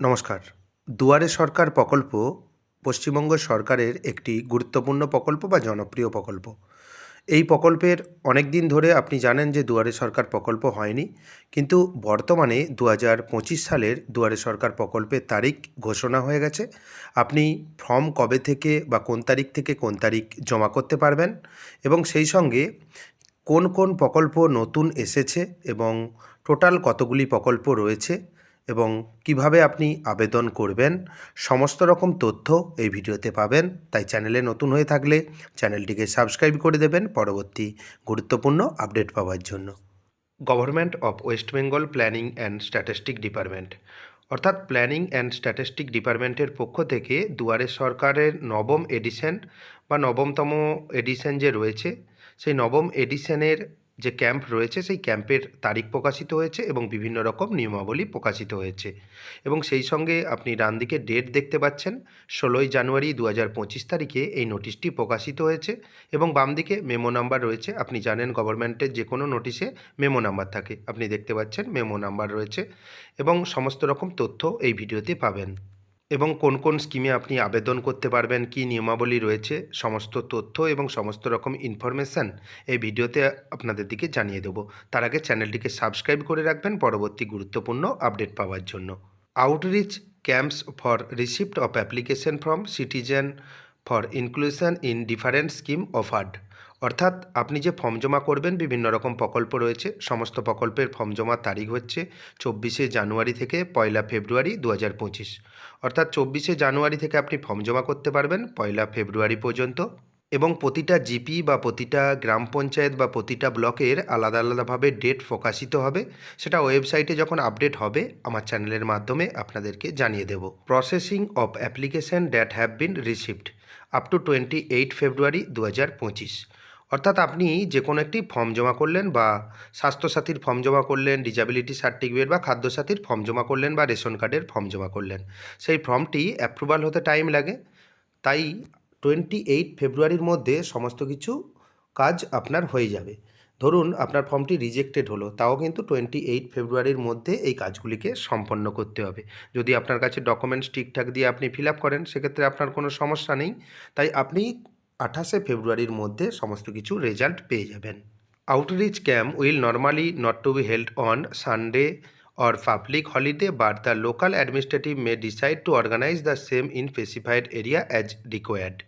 নমস্কার। দুয়ারে সরকার প্রকল্প পশ্চিমবঙ্গ সরকারের একটি গুরুত্বপূর্ণ প্রকল্প বা জনপ্রিয় প্রকল্প। এই প্রকল্পের অনেক দিন ধরে আপনি জানেন যে দুয়ারে সরকার প্রকল্প হয়নি, কিন্তু বর্তমানে দু হাজার পঁচিশ সালের দুয়ারে সরকার প্রকল্পের তারিখ ঘোষণা হয়ে গেছে। আপনি ফর্ম কবে থেকে বা কোন তারিখ থেকে কোন তারিখ জমা করতে পারবেন এবং সেই সঙ্গে কোন কোন প্রকল্প নতুন এসেছে এবং টোটাল কতগুলি প্রকল্প রয়েছে এবং কীভাবে আপনি আবেদন করবেন, সমস্ত রকম তথ্য এই ভিডিওতে পাবেন। তাই চ্যানেলে নতুন হয়ে থাকলে চ্যানেলটিকে সাবস্ক্রাইব করে দেবেন পরবর্তী গুরুত্বপূর্ণ আপডেট পাওয়ার জন্য। Government of West Bengal planning and statistic department. অর্থাৎ প্ল্যানিং অ্যান্ড স্ট্যাটিস্টিক ডিপার্টমেন্টের পক্ষ থেকে দুয়ারে সরকারের নবম এডিশন বা নবমতম এডিশন যে রয়েছে, সেই নবম এডিশনের যে ক্যাম্প রয়েছে, সেই ক্যাম্পের তারিখ প্রকাশিত হয়েছে এবং বিভিন্ন রকম নিয়মাবলী প্রকাশিত হয়েছে। এবং সেই সঙ্গে আপনি ডান দিকে ডেট দেখতে পাচ্ছেন, ষোলোই জানুয়ারি দু হাজার পঁচিশ তারিখে এই নোটিশটি প্রকাশিত হয়েছে এবং বাম দিকে মেমো নাম্বার রয়েছে। আপনি জানেন গভর্নমেন্টের যে কোনো নোটিশে মেমো নাম্বার থাকে। আপনি দেখতে পাচ্ছেন মেমো নাম্বার রয়েছে এবং সমস্ত রকম তথ্য এই ভিডিওতে পাবেন। এবং কোন কোন স্কিমে আপনি আবেদন করতে পারবেন, কী নিয়মাবলী রয়েছে, সমস্ত তথ্য এবং সমস্ত রকম ইনফরমেশান এই ভিডিওতে আপনাদের দিকে জানিয়ে দেবো। তার আগে চ্যানেলটিকে সাবস্ক্রাইব করে রাখবেন পরবর্তী গুরুত্বপূর্ণ আপডেট পাওয়ার জন্য। Outreach camps for receipt of application from citizen for inclusion in different scheme offered অর্থাৎ আপনি যে ফর্ম জমা করবেন, বিভিন্ন রকম প্রকল্প রয়েছে। সমস্ত প্রকল্পের ফর্ম জমার তারিখ হচ্ছে চব্বিশে জানুয়ারি থেকে পয়লা ফেব্রুয়ারি দু হাজার পঁচিশ। অর্থাৎ চব্বিশে জানুয়ারি থেকে আপনি ফর্ম জমা করতে পারবেন পয়লা ফেব্রুয়ারি পর্যন্ত। এবং প্রতিটা জিপি বা প্রতিটা গ্রাম পঞ্চায়েত বা প্রতিটা ব্লকের আলাদা আলাদাভাবে ডেট প্রকাশিত হবে। সেটা ওয়েবসাইটে যখন আপডেট হবে, আমার চ্যানেলের মাধ্যমে আপনাদেরকে জানিয়ে দেব। Processing of application that have been received up to twenty eight February দু হাজার পঁচিশ। অর্থাৎ আপনি যে কোনো একটি ফর্ম জমা করলেন বা স্বাস্থ্যসাথীর ফর্ম জমা করলেন ডিজাবিলিটি সার্টিফিকেট বা খাদ্যসাথীর ফর্ম জমা করলেন বা রেশন কার্ডের ফর্ম জমা করলেন, সেই ফর্মটি অ্যাপ্রুভাল হতে টাইম লাগে। তাই টোয়েন্টি এইট ফেব্রুয়ারির মধ্যে সমস্ত কিছু কাজ আপনার হয়ে যাবে। ধরুন আপনার ফর্মটি রিজেক্টেড হলো, তাও কিন্তু টোয়েন্টি এইট ফেব্রুয়ারির মধ্যে এই কাজগুলিকে সম্পন্ন করতে হবে। যদি আপনার কাছে ডকুমেন্টস ঠিকঠাক দিয়ে আপনি ফিল আপ করেন, সেক্ষেত্রে আপনার কোনো সমস্যা নেই। তাই আপনি আঠাশে ফেব্রুয়ারির মধ্যে সমস্ত কিছু রেজাল্ট পেয়ে যাবেন। Outreach camp will normally not to be held on Sunday or public holiday, but the local administrative may decide to organize the same in specified area as required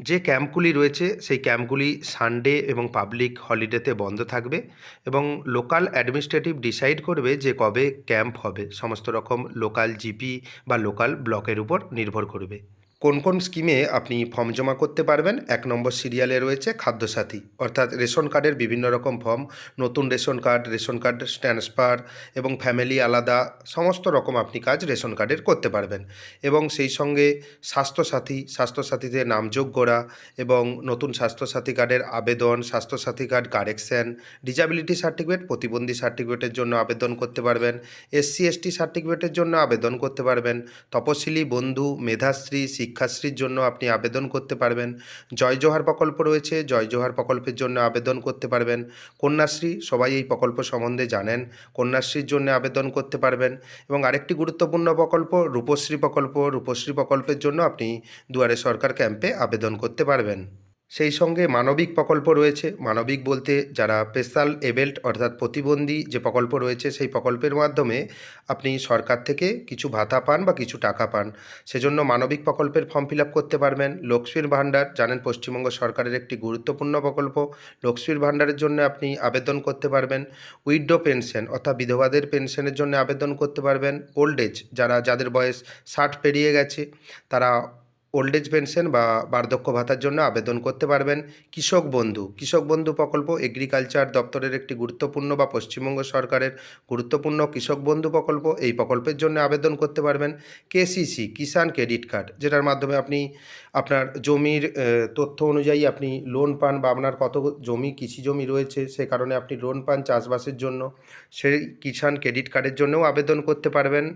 যে ক্যাম্পগুলি রয়েছে, সেই ক্যাম্পগুলি সানডে এবং পাবলিক হলিডেতে বন্ধ থাকবে এবং লোকাল অ্যাডমিনিস্ট্রেটিভ ডিসাইড করবে যে কবে ক্যাম্প হবে। সমস্ত রকম লোকাল জিপি বা লোকাল ব্লকের উপর নির্ভর করবে। কোন কোন স্কিমে আপনি ফর্ম জমা করতে পারবেন? এক নম্বর সিরিয়ালে রয়েছে খাদ্যসাথী, অর্থাৎ রেশন কার্ডের বিভিন্ন রকম ফর্ম নতুন ration card ration card transfer এবং ফ্যামিলি আলাদা, সমস্ত রকম আপনি কাজ রেশন কার্ডের করতে পারবেন। এবং সেই সঙ্গে স্বাস্থ্যসাথী স্বাস্থ্যসাথীতে নাম যোগ করা এবং নতুন স্বাস্থ্যসাথী কার্ডের আবেদন, Swasthya Sathi card correction disability certificate প্রতিবন্ধী সার্টিফিকেটের জন্য আবেদন করতে পারবেন এসসি এসটি সার্টিফিকেটের জন্য আবেদন করতে পারবেন, তপশিলি, বন্ধু, মেধাশ্রী শিক্ষাশ্রীর জন্য আপনি আবেদন করতে পারবেন। জয় জোহার প্রকল্প রয়েছে, জয় জোহার প্রকল্পের জন্য আবেদন করতে পারবেন। কন্যাশ্রী, সবাই এই প্রকল্প সম্বন্ধে জানেন, কন্যাশ্রীর জন্য আবেদন করতে পারবেন। এবং আরেকটি গুরুত্বপূর্ণ প্রকল্প, রূপশ্রী প্রকল্প, রূপশ্রী প্রকল্পের জন্য আপনি দুয়ারে সরকার ক্যাম্পে আবেদন করতে পারবেন। সেই সঙ্গে মানবিক প্রকল্প রয়েছে। মানবিক বলতে যারা স্পেশাল এবেল্ট অর্থাৎ প্রতিবন্ধী যে প্রকল্প রয়েছে, সেই প্রকল্পের মাধ্যমে আপনি সরকার থেকে কিছু ভাতা পান বা কিছু টাকা পান। সেজন্য মানবিক প্রকল্পের ফর্ম ফিল করতে পারবেন। লক্ষ্মীর ভাণ্ডার, জানেন পশ্চিমবঙ্গ সরকারের একটি গুরুত্বপূর্ণ প্রকল্প। লক্ষ্মীর ভাণ্ডারের জন্য আপনি আবেদন করতে পারবেন। উইডো পেনশন অর্থাৎ বিধবাদের পেনশনের জন্য আবেদন করতে পারবেন। ওল্ড এজ, যারা, যাদের বয়স ষাট পেরিয়ে গেছে, তারা ওল্ড এজ পেনশন বা বার্ধক্য ভাতার জন্য আবেদন করতে পারবেন। কৃষক বন্ধু কৃষক বন্ধু প্রকল্প এগ্রিকালচার দপ্তরের একটি গুরুত্বপূর্ণ বা পশ্চিমবঙ্গ সরকারের গুরুত্বপূর্ণ কৃষক বন্ধু প্রকল্প, এই প্রকল্পের জন্য আবেদন করতে পারবেন। কেসিসি কিষাণ ক্রেডিট কার্ড যেটার মাধ্যমে আপনি আপনার জমির তথ্য অনুযায়ী আপনি লোন পান বা আপনার কত জমি, কৃষি জমি রয়েছে, সে কারণে আপনি লোন পান চাষবাসের জন্য। সেই কিষাণ ক্রেডিট কার্ডের জন্যও আবেদন করতে পারবেন।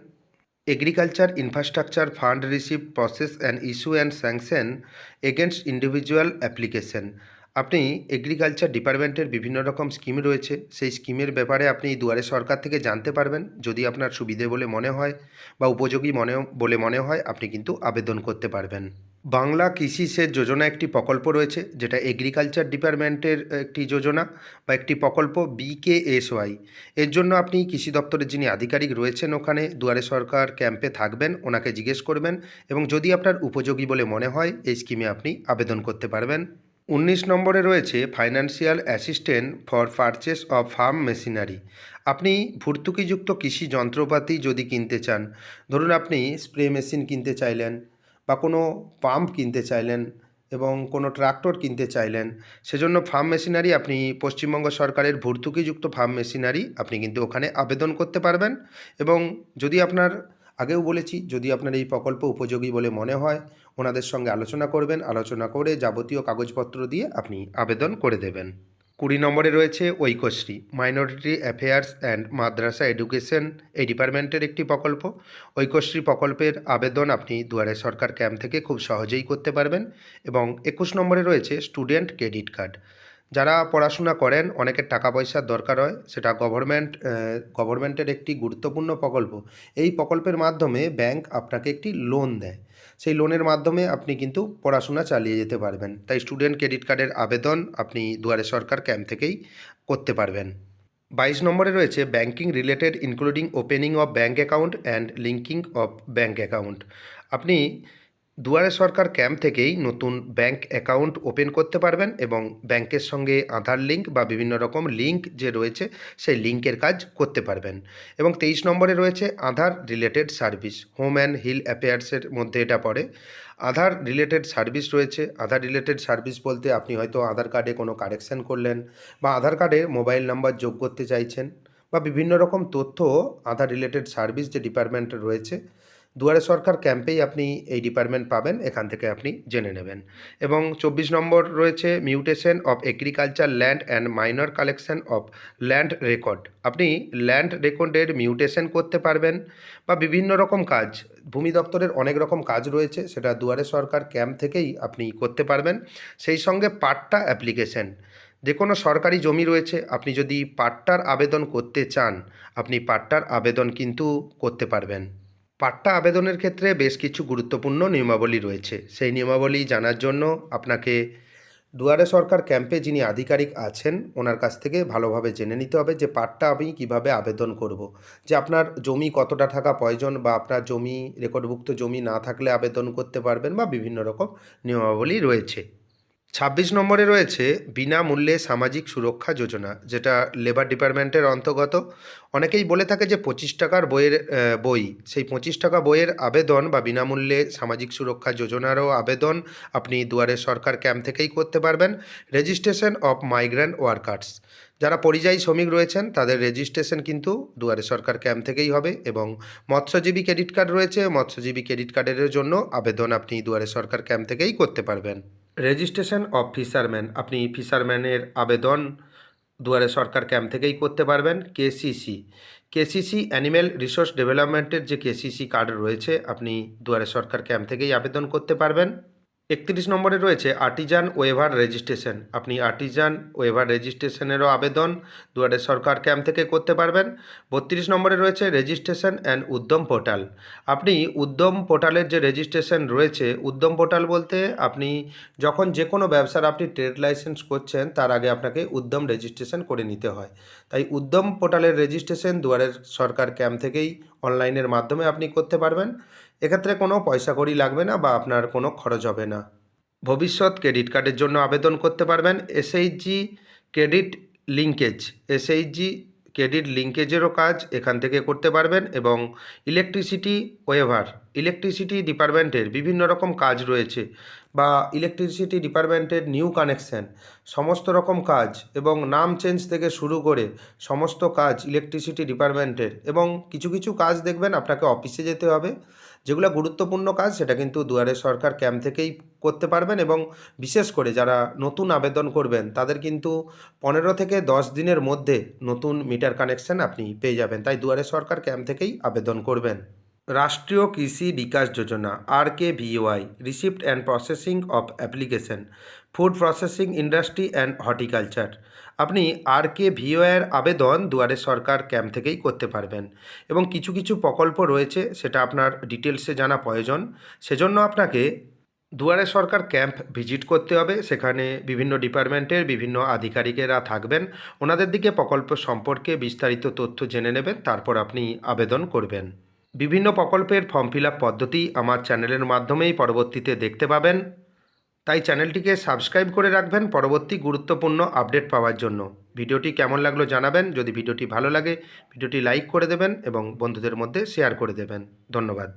Agriculture Infrastructure Fund receive process and issue and sanction against individual application. আপনি এগ্রিকালচার ডিপার্টমেন্টের বিভিন্ন রকম স্কিম রয়েছে। সেই স্কিমের ব্যাপারে আপনি দুয়ারে সরকার থেকে জানতে পারবেন। যদি আপনার সুবিধে বলে মনে হয় বা উপযোগী মনে বলে মনে হয়, আপনি কিন্তু আবেদন করতে পারবেন। বাংলা কৃষি সেচ যোজনা একটি প্রকল্প রয়েছে, যেটা এগ্রিকালচার ডিপার্টমেন্টের একটি যোজনা বা একটি প্রকল্প বিকেএসওয়াই এর জন্য আপনি কৃষি দপ্তরের যিনি আধিকারিক রয়েছেন ওখানে, দুয়ারে সরকার ক্যাম্পে থাকবেন, ওনাকে জিজ্ঞেস করবেন এবং যদি আপনার উপযোগী বলে মনে হয়, এই স্কিমে আপনি আবেদন করতে পারবেন। উনিশ নম্বরে রয়েছে financial assistant for purchase of farm machinery আপনি ভর্তুকিযুক্ত কৃষি যন্ত্রপাতি যদি কিনতে চান, ধরুন আপনি স্প্রে মেশিন কিনতে চাইলেন বা কোনো পাম্প কিনতে চাইলেন এবং কোনো ট্রাক্টর কিনতে চাইলেন, সেজন্য ফার্ম মেশিনারি আপনি পশ্চিমবঙ্গ সরকারের ভর্তুকিযুক্ত ফার্ম মেশিনারি আপনি কিন্তু ওখানে আবেদন করতে পারবেন এবং যদি আপনার আগেও বলেছি, যদি আপনার এই প্রকল্প উপযোগী বলে মনে হয়, ওনাদের সঙ্গে আলোচনা করবেন। আলোচনা করে যাবতীয় কাগজপত্র দিয়ে আপনি আবেদন করে দেবেন। কুড়ি নম্বরে রয়েছে Aikyashree minority affairs and madrasa education এই ডিপার্টমেন্টের একটি প্রকল্প। ঐক্যশ্রী প্রকল্পের আবেদন আপনি দুয়ারে সরকার ক্যাম্প থেকে খুব সহজেই করতে পারবেন এবং একুশ নম্বরে রয়েছে স্টুডেন্ট ক্রেডিট কার্ড। যারা পড়াশোনা করেন, অনেকের টাকা পয়সার দরকার হয়, সেটা গভর্নমেন্ট গভর্নমেন্টের একটি গুরুত্বপূর্ণ প্রকল্প। এই প্রকল্পের মাধ্যমে ব্যাংক আপনাকে একটি লোন দেয়। সেই লোনের মাধ্যমে আপনি কিন্তু পড়াশোনা চালিয়ে যেতে পারবেন। তাই স্টুডেন্ট ক্রেডিট কার্ডের আবেদন আপনি দুয়ারে সরকার ক্যাম্প থেকেই করতে পারবেন। বাইশ নম্বরে রয়েছে banking related including opening of bank account and linking of bank account আপনি দুয়ারে সরকার ক্যাম্প থেকেই নতুন ব্যাংক অ্যাকাউন্ট ওপেন করতে পারবেন এবং ব্যাংকের সঙ্গে আধার লিঙ্ক বা বিভিন্ন রকম লিঙ্ক যে রয়েছে, সেই লিঙ্কের কাজ করতে পারবেন। এবং তেইশ নম্বরে রয়েছে Aadhaar related service, home and hill অ্যাফেয়ার্সের মধ্যে এটা পড়ে। আধার রিলেটেড সার্ভিস রয়েছে। আধার রিলেটেড সার্ভিস বলতে আপনি হয়তো আধার কার্ডে কোনো কারেকশান করলেন বা আধার কার্ডে মোবাইল নাম্বার যোগ করতে চাইছেন বা বিভিন্ন রকম তথ্য আধার রিলেটেড সার্ভিস যে ডিপার্টমেন্ট রয়েছে দুয়ারে সরকার ক্যাম্পেই আপনি এই ডিপার্টমেন্ট পাবেন, এখান থেকে আপনি জেনে নেবেন। এবং চব্বিশ নম্বর রয়েছে mutation of agriculture land and minor collection of land record আপনি ল্যান্ড রেকর্ডের মিউটেশন করতে পারবেন বা বিভিন্ন রকম কাজ, ভূমি দপ্তরের অনেক রকম কাজ রয়েছে, সেটা দুয়ারে সরকার ক্যাম্প থেকেই আপনি করতে পারবেন। সেই সঙ্গে পাট্টা অ্যাপ্লিকেশন যে কোনো সরকারি জমি রয়েছে, আপনি যদি পাট্টার আবেদন করতে চান, আপনি পাট্টার আবেদন কিন্তু করতে পারবেন। পাট্টা আবেদনের ক্ষেত্রে বেশ কিছু গুরুত্বপূর্ণ নিয়মাবলী রয়েছে সেই নিয়মাবলী জানার জন্য আপনাকে দুয়ারে সরকার ক্যাম্পে যিনি আধিকারিক আছেন, ওনার কাছ থেকে ভালোভাবে জেনে নিতে হবে যে পাট্টা আমি কীভাবে আবেদন করব। যে আপনার জমি কতটা থাকা প্রয়োজন বা আপনার জমি, রেকর্ডভুক্ত জমি না থাকলে আবেদন করতে পারবেন বা বিভিন্ন রকম নিয়মাবলী রয়েছে ছাব্বিশ নম্বরে রয়েছে বিনামূল্যে সামাজিক সুরক্ষা যোজনা, যেটা লেবার ডিপার্টমেন্টের অন্তর্গত। অনেকেই বলে থাকে যে পঁচিশ টাকার বইয়ের বই, সেই পঁচিশ টাকা বইয়ের আবেদন বা বিনামূল্যে সামাজিক সুরক্ষা যোজনারও আবেদন আপনি দুয়ারে সরকার ক্যাম্প থেকেই করতে পারবেন। রেজিস্ট্রেশন অফ মাইগ্রেন্ট ওয়ার্কার্স যারা পরিযায়ী শ্রমিক রয়েছেন, তাদের রেজিস্ট্রেশন কিন্তু দুয়ারে সরকার ক্যাম্প থেকেই হবে এবং মৎস্যজীবী ক্রেডিট কার্ড রয়েছে, মৎস্যজীবী ক্রেডিট কার্ডের জন্য আবেদন আপনি দুয়ারে সরকার ক্যাম্প থেকেই করতে পারবেন। Registration of fisherman. আপনি ফিশারম্যানের আবেদন দুয়ারে সরকার ক্যাম্প থেকেই করতে পারবেন, কেসিসি। কেসিসি অ্যানিম্যাল রিসোর্স ডেভেলপমেন্টের যে কেসিসি কার্ড রয়েছে, আপনি দুয়ারে সরকার ক্যাম্প থেকেই আবেদন করতে পারবেন। একত্রিশ নম্বরে রয়েছে আর্টিজান ওয়েভার রেজিস্ট্রেশন। আপনি আর্টিজান ওয়েভার রেজিস্ট্রেশনেরও আবেদন দুয়ারে সরকার ক্যাম্প থেকে করতে পারবেন। বত্রিশ নম্বরে রয়েছে রেজিস্ট্রেশন অ্যান্ড উদ্যম পোর্টাল। আপনি উদ্যম পোর্টালের যে রেজিস্ট্রেশন রয়েছে, উদ্যম পোর্টাল বলতে আপনি যখন যে কোনো ব্যবসার আপনি ট্রেড লাইসেন্স করছেন, তার আগে আপনাকে উদ্যম রেজিস্ট্রেশন করে নিতে হয়। তাই উদ্যম পোর্টালের রেজিস্ট্রেশন দুয়ারের সরকার ক্যাম্প থেকেই অনলাইনের মাধ্যমে আপনি করতে পারবেন। এক্ষেত্রে কোনো পয়সা কড়ি লাগবে না বা আপনার কোনো খরচ হবে না। ভবিষ্যৎ ক্রেডিট কার্ডের জন্য আবেদন করতে পারবেন SHG credit linkage. SHG credit লিঙ্কেজেরও কাজ এখান থেকে করতে পারবেন এবং ইলেকট্রিসিটি ওয়েভার, ইলেকট্রিসিটি ডিপার্টমেন্টের বিভিন্ন রকম কাজ রয়েছে বা ইলেকট্রিসিটি ডিপার্টমেন্টের নিউ কানেকশন, সমস্ত রকম কাজ এবং নাম চেঞ্জ থেকে শুরু করে সমস্ত কাজ ইলেকট্রিসিটি ডিপার্টমেন্টের এবং কিছু কিছু কাজ দেখবেন আপনাকে অফিসে যেতে হবে। যেগুলো গুরুত্বপূর্ণ কাজ, সেটা কিন্তু দুয়ারে সরকার ক্যাম্প থেকেই করতে পারবেন এবং বিশেষ করে যারা নতুন আবেদন করবেন, তাদের কিন্তু পনেরো থেকে দশ দিনের মধ্যে নতুন মিটার কানেকশন আপনি পেয়ে যাবেন। তাই দুয়ারে সরকার ক্যাম্প থেকেই আবেদন করবেন। Rashtriya Krishi Vikas Yojana, R K V Y receipt and processing of application. Food processing industry and horticulture. আপনি আর কে ভিওআইয়ের আবেদন দুয়ারে সরকার ক্যাম্প থেকেই করতে পারবেন এবং কিছু কিছু প্রকল্প রয়েছে, সেটা আপনার ডিটেলসে জানা প্রয়োজন। সেজন্য আপনাকে দুয়ারে সরকার ক্যাম্প ভিজিট করতে হবে। সেখানে বিভিন্ন ডিপার্টমেন্টের বিভিন্ন আধিকারিকেরা থাকবেন। ওনাদের দিকে প্রকল্প সম্পর্কে বিস্তারিত তথ্য জেনে নেবেন, তারপর আপনি আবেদন করবেন। বিভিন্ন প্রকল্পের ফর্ম ফিল পদ্ধতি আমার চ্যানেলের মাধ্যমেই পরবর্তীতে দেখতে পাবেন। তাই চ্যানেলটিকে সাবস্ক্রাইব করে রাখবেন পরবর্তী গুরুত্বপূর্ণ আপডেট পাওয়ার জন্য। ভিডিওটি কেমন লাগল জানাবেন। যদি ভিডিওটি ভালো লাগে, ভিডিওটি লাইক করে দেবেন এবং বন্ধুদের মধ্যে শেয়ার করে দেবেন। ধন্যবাদ।